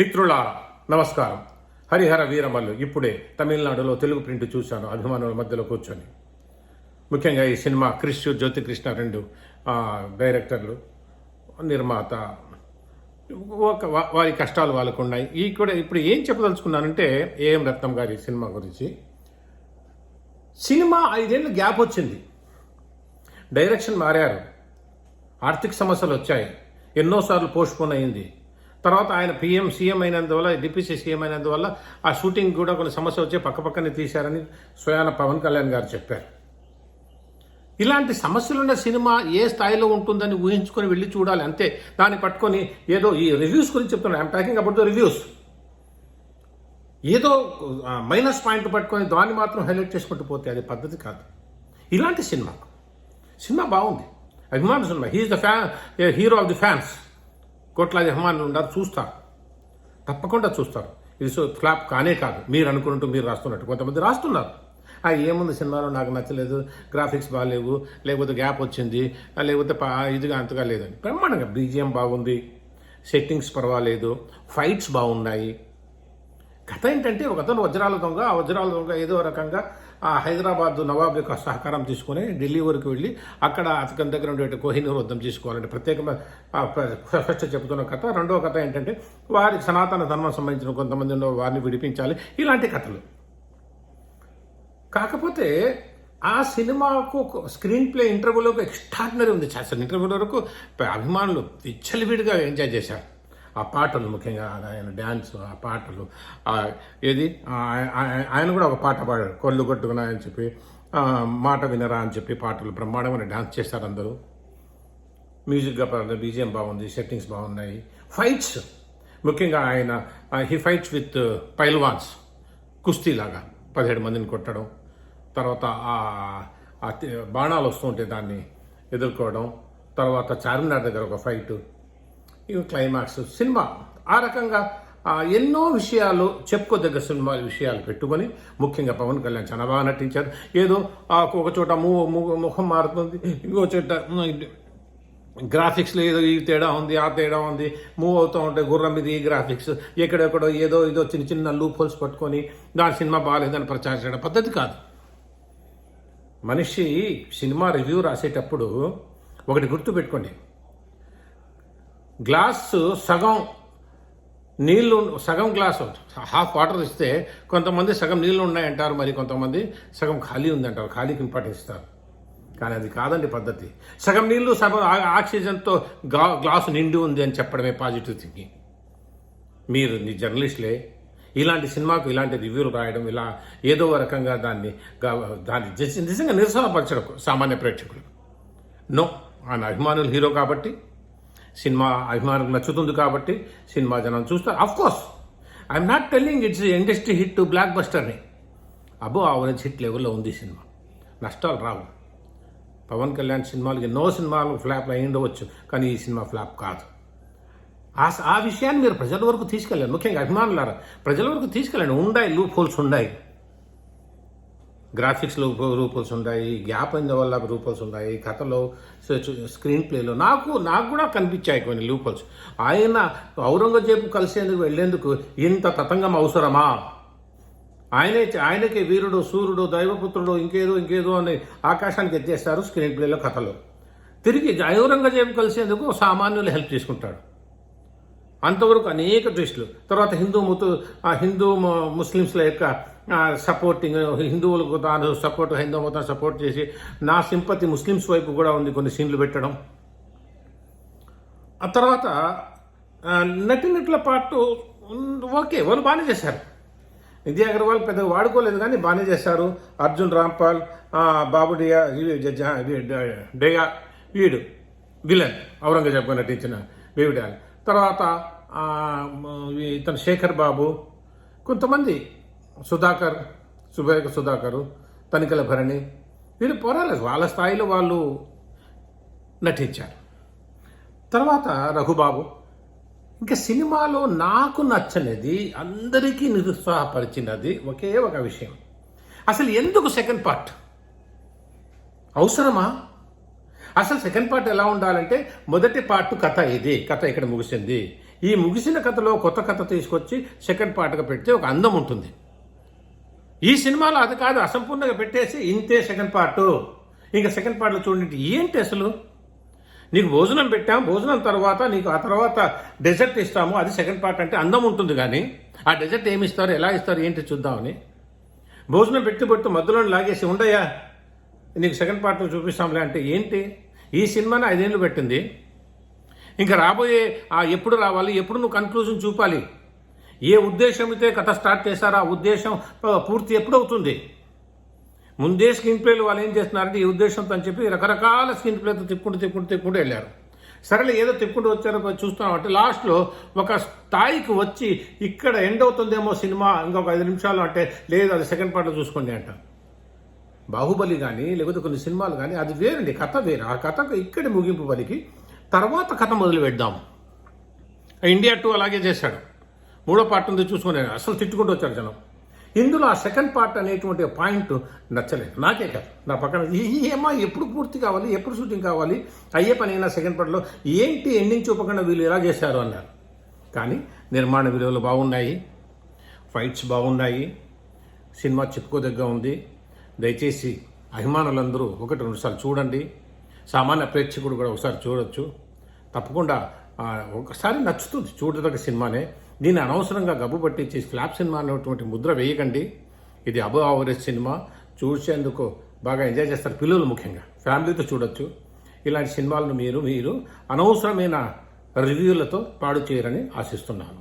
మిత్రులారా నమస్కారం. హరిహర వీరమల్లు ఇప్పుడే తమిళనాడులో తెలుగు ప్రింట్ చూశాను అభిమానుల మధ్యలో కూర్చొని. ముఖ్యంగా ఈ సినిమా క్రిష్ జ్యోతి కృష్ణ రెండు డైరెక్టర్లు నిర్మాత ఒక వారి కష్టాలు వాళ్ళకు ఉన్నాయి. ఈ కూడా ఇప్పుడు ఏం చెప్పదలుచుకున్నానంటే ఏఎం రత్నం గారి సినిమా గురించి. సినిమా ఐదేళ్ళు గ్యాప్ వచ్చింది. డైరెక్షన్ మారారు. ఆర్థిక సమస్యలు వచ్చాయి. ఎన్నోసార్లు పోస్ట్ పోన్ అయింది. తర్వాత ఆయన పిఎం సీఎం అయినందువల్ల డిప్యూసీ సీఎం అయినందువల్ల ఆ షూటింగ్ కూడా కొన్ని సమస్య వచ్చి పక్కపక్కనే తీశారని స్వయాన పవన్ కళ్యాణ్ గారు చెప్పారు. ఇలాంటి సమస్యలున్న సినిమా ఏ స్థాయిలో ఉంటుందని ఊహించుకొని వెళ్ళి చూడాలి. అంతే. దాన్ని పట్టుకొని ఏదో ఈ రివ్యూస్ గురించి చెప్తున్నాను I'm talking about the reviews ఏదో మైనస్ పాయింట్ పట్టుకొని దాన్ని మాత్రం హైలైట్ చేసుకుంటూ పోతే అది పద్ధతి కాదు. ఇలాంటి సినిమా. సినిమా బాగుంది. అభిమాన cinema. He's the fan hero of the fans కోట్లాది అభిమానులు ఉండారు చూస్తారు. తప్పకుండా చూస్తారు. ఇది సో ఫ్లాప్ కానే కాదు. మీరు అనుకుంటూ మీరు రాస్తున్నట్టు. కొంతమంది రాస్తున్నారు. ఆ ఏముంది సినిమాలో నాకు నచ్చలేదు గ్రాఫిక్స్ బాగాలేవు లేకపోతే గ్యాప్ వచ్చింది లేకపోతే పా- ఇదిగా అంతగా లేదని. బ్రహ్మాండంగా బీజిఎం బాగుంది సెట్టింగ్స్ పర్వాలేదు ఫైట్స్ బాగున్నాయి. కథ ఏంటంటే ఒక అతను వజ్రాల దొంగ ఆ వజ్రాల దొంగ ఏదో రకంగా ఆ హైదరాబాద్ నవాబ్ యొక్క సహకారం తీసుకుని ఢిల్లీ వరకు వెళ్ళి అక్కడ అతని దగ్గర ఉండేటువంటి కోహినూర్ వద్దం తీసుకోవాలంటే ప్రత్యేకమైన ఆ, ఫస్ట్ చెబుతున్న కథ. రెండవ కథ ఏంటంటే వారి సనాతన ధర్మం సంబంధించిన కొంతమంది ఉన్న వారిని విడిపించాలి. ఇలాంటి కథలు. కాకపోతే ఆ సినిమాకు స్క్రీన్ ప్లే ఇంటర్వ్యూలోకి ఎక్స్ట్రాడినరీ ఉంది. అసలు ఇంటర్వ్యూ వరకు అభిమానులు విచ్చలివిడిగా ఎంజాయ్ చేశారు. ఆ పాటలు ముఖ్యంగా ఆయన డ్యాన్స్ ఆ పాటలు ఏది? ఆయన కూడా ఒక పాట పాడాడు కొళ్ళు కొట్టుకున్నా అని చెప్పి మాట వినరా అని చెప్పి పాటలు బ్రహ్మాండమైన డ్యాన్స్ చేశారు అందరూ. మ్యూజిక్గా పర్లేదు బీజిఎం బాగుంది సెట్టింగ్స్ బాగున్నాయి. ఫైట్స్ ముఖ్యంగా ఆయన హీ ఫైట్స్ విత్ పైల్వాన్స్ కుస్తీ లాగా పదిహేడు మందిని కొట్టడం. తర్వాత ఆ- బాణాలు వస్తుంటే దాన్ని ఎదుర్కోవడం. తర్వాత చార్మినార్ దగ్గర ఒక ఫైట్. ఇవి క్లైమాక్స్ సినిమా. ఆ రకంగా ఎన్నో విషయాలు చెప్పుకోదగ్గ సినిమా విషయాలు పెట్టుకొని ముఖ్యంగా పవన్ కళ్యాణ్ చాలా బాగా నటించారు. ఏదో ఆ, ఒక చోట ము ముఖం మారుతుంది ఇంకో చోట గ్రాఫిక్స్లో ఏదో ఈ తేడా ఉంది ఆ తేడా ఉంది మూవ్ అవుతూ ఉంటే గుర్రం ఇది ఈ గ్రాఫిక్స్ ఎక్కడెక్కడో ఏదో ఏదో చిన్న చిన్న లూప్ హోల్స్ పట్టుకొని దాని సినిమా బాగాలేదని ప్రచారం చేయడం పద్ధతి కాదు. మనిషి సినిమా రివ్యూ రాసేటప్పుడు ఒకటి గుర్తు పెట్టుకోండి గ్లాస్ సగం నీళ్ళు సగం గ్లాసు హాఫ్ వాటర్ ఇస్తే కొంతమంది సగం నీళ్ళు ఉన్నాయంటారు మరి కొంతమంది సగం ఖాళీ ఉందంటారు ఖాళీకి ఇంపార్టెన్స్ ఇస్తారు కానీ అది కాదండి పద్ధతి. సగం నీళ్ళు సగం ఆ- ఆక్సిజన్తో గ్లాసు నిండి ఉంది అని చెప్పడమే పాజిటివ్ థింకింగ్. మీరు నీ జర్నలిస్టులే ఇలాంటి సినిమాకు ఇలాంటి రివ్యూలు రాయడం ఇలా ఏదో రకంగా దాన్ని దాన్ని నిజంగా నిరసనపరచడం సామాన్య ప్రేక్షకులు నో ఆయన అభిమానులు హీరో కాబట్టి సినిమా అభిమానులకు నచ్చుతుంది కాబట్టి సినిమా జనం చూస్తారు. Of course I'm not telling it's industry hit black బస్టర్ని అబో ఆవరేజ్ హిట్ లెవెల్లో ఉంది సినిమా. నష్టాలు రావు. పవన్ కళ్యాణ్ సినిమాలకి ఎన్నో సినిమాలు ఫ్లాప్ అయ్యిండవచ్చు కానీ ఈ సినిమా ఫ్లాప్ కాదు. ఆ ఆ విషయాన్ని మీరు ప్రజల వరకు తీసుకెళ్ళండి. ముఖ్యంగా అభిమానులారా ప్రజల వరకు తీసుకెళ్ళండి. ఉండాయి లూప్ హోల్స్ ఉన్నాయి గ్రాఫిక్స్లో రూపల్స్ ఉన్నాయి గ్యాప్ అయిన వల్ల రూపల్స్ ఉన్నాయి కథలో స్క్రీన్ ప్లేలో నాకు నాకు కూడా కనిపించాయి కొన్ని లూపల్స్ ఆయన ఔరంగజేబు కలిసేందుకు వెళ్ళేందుకు ఇంత తతంగం అవసరమా? ఆయనే ఆయనకే వీరుడు సూర్యుడు దైవపుత్రుడు ఇంకేదో ఇంకేదో అని ఆకాశానికి ఎత్తేస్తారు స్క్రీన్ ప్లేలో కథలో. తిరిగి ఔరంగజేబు కలిసేందుకు సామాన్యులు హెల్ప్ చేసుకుంటాడు అంతవరకు అనేక దృష్టిలు తర్వాత హిందూ ముతు ఆ హిందూ ముస్లింస్ల ముస్లిమ్స్ల యొక్క సపోర్టింగ్ హిందువులకు తాను సపోర్ట్ హిందూ మతం సపోర్ట్ చేసి నా సింపతి ముస్లిమ్స్ వైపు కూడా ఉంది కొన్ని సీన్లు పెట్టడం. ఆ తర్వాత ఆ, నటినట్ల పాటు ఓకే వాళ్ళు బాగానే చేశారు. నిధి అగర్వాల్ పెద్దగా వాడుకోలేదు కానీ బాగానే చేశారు. అర్జున్ రాంపాల్ బాబుడియా బాబు డేగా వీడు విలన్ ఔరంగజేబ్ నటించిన బేవిడాల్ తర్వాత ఇతను శేఖర్ బాబు కొంతమంది సుధాకర్ సుభేక సుధాకరు తనికల భరణి వీళ్ళు పోరాలేదు వాళ్ళ స్థాయిలో వాళ్ళు నటించారు. తర్వాత రఘుబాబు. ఇంకా సినిమాలో నాకు నచ్చనిది అందరికీ నిరుత్సాహపరిచినది ఒకే ఒక విషయం. అసలు ఎందుకు సెకండ్ పార్ట్? అవసరమా? అసలు సెకండ్ పార్ట్ ఎలా ఉండాలంటే మొదటి పార్ట్ కథ ఇది కథ ఇక్కడ ముగిసింది. ఈ ముగిసిన కథలో కొత్త కథ తీసుకొచ్చి సెకండ్ పార్ట్గా పెడితే ఒక అందం ఉంటుంది. ఈ సినిమాలో అది కాదు అసంపూర్ణంగా పెట్టేసి ఇంతే సెకండ్ పార్ట్. ఇంకా సెకండ్ పార్ట్లో చూడండి ఏంటి అసలు? నీకు భోజనం పెట్టాం భోజనం తర్వాత నీకు ఆ తర్వాత డెజర్ట్ ఇస్తాము అది సెకండ్ పార్ట్ అంటే అందం ఉంటుంది కానీ ఆ డెజర్ట్ ఏమి ఇస్తారు ఎలా ఇస్తారు ఏంటి చూద్దామని. భోజనం పెట్టి పెట్టి మధ్యలో లాగేసి ఉండయా? నీకు సెకండ్ పార్ట్ చూపిస్తాంలే అంటే ఏంటి? ఈ సినిమాని ఐదేళ్ళు పెట్టింది. ఇంకా రాబోయే ఆ ఎప్పుడు రావాలి ఎప్పుడు నువ్వు కన్క్లూజన్ చూపాలి? ఏ ఉద్దేశంతో కథ స్టార్ట్ చేశారో ఆ ఉద్దేశం పూర్తి ఎప్పుడవుతుంది? ముందే స్క్రీన్ ప్లేలు వాళ్ళు ఏం చేస్తున్నారంటే ఈ ఉద్దేశంతో అని చెప్పి రకరకాల స్క్రీన్ ప్లేతో తిప్పుకుంటూ తిప్పుకుంటూ తిప్పుకుంటూ వెళ్ళారు. సరేలే ఏదో తిప్పుకుంటూ వచ్చారో చూస్తున్నామంటే చూస్తున్నాం. అంటే లాస్ట్లో ఒక స్థాయికి వచ్చి ఇక్కడ ఎండ్ అవుతుందేమో సినిమా ఇంకొక ఐదు నిమిషాలు అంటే లేదు అది సెకండ్ పార్ట్లో చూసుకోండి అంట. బాహుబలి కానీ లేకపోతే కొన్ని సినిమాలు కానీ అది వేరండి కథ వేరు. ఆ కథకు ఇక్కడి ముగింపు పలికి తర్వాత కథ మొదలు పెడదాం ఇండియా టూ అలాగే చేశాడు. మూడో పార్ట్ ఉంది చూసుకునే అసలు తిట్టుకుంటూ వచ్చారు జనం. ఇందులో ఆ సెకండ్ పార్ట్ అనేటువంటి పాయింట్ నచ్చలేదు. నాకే కాదు. నా పక్కన ఏమా ఎప్పుడు పూర్తి కావాలి? ఎప్పుడు షూటింగ్ కావాలి? అయ్యే పని అయినా సెకండ్ పార్ట్లో ఏంటి ఎండింగ్ చూపకుండా వీళ్ళు ఎలా చేశారు అన్నారు. కానీ నిర్మాణ విలువలు బాగున్నాయి. ఫైట్స్ బాగున్నాయి. సినిమా చెప్పుకోదగ్గ ఉంది. దయచేసి అభిమానులందరూ ఒకటి రెండుసార్లు చూడండి. సామాన్య ప్రేక్షకుడు కూడా ఒకసారి చూడొచ్చు. తప్పకుండా ఒకసారి నచ్చుతుంది. చూడదగ్గ సినిమానే. దీన్ని అనవసరంగా గబ్బు పట్టించి స్లాబ్ సినిమా అనేటువంటి ముద్ర వేయకండి. ఇది అబో అవరేజ్ సినిమా. చూసేందుకు బాగా ఎంజాయ్ చేస్తారు పిల్లలు ముఖ్యంగా. ఫ్యామిలీతో చూడొచ్చు. ఇలాంటి సినిమాలను మీరు మీరు అనవసరమైన రివ్యూలతో పాడు చేయరని ఆశిస్తున్నాను.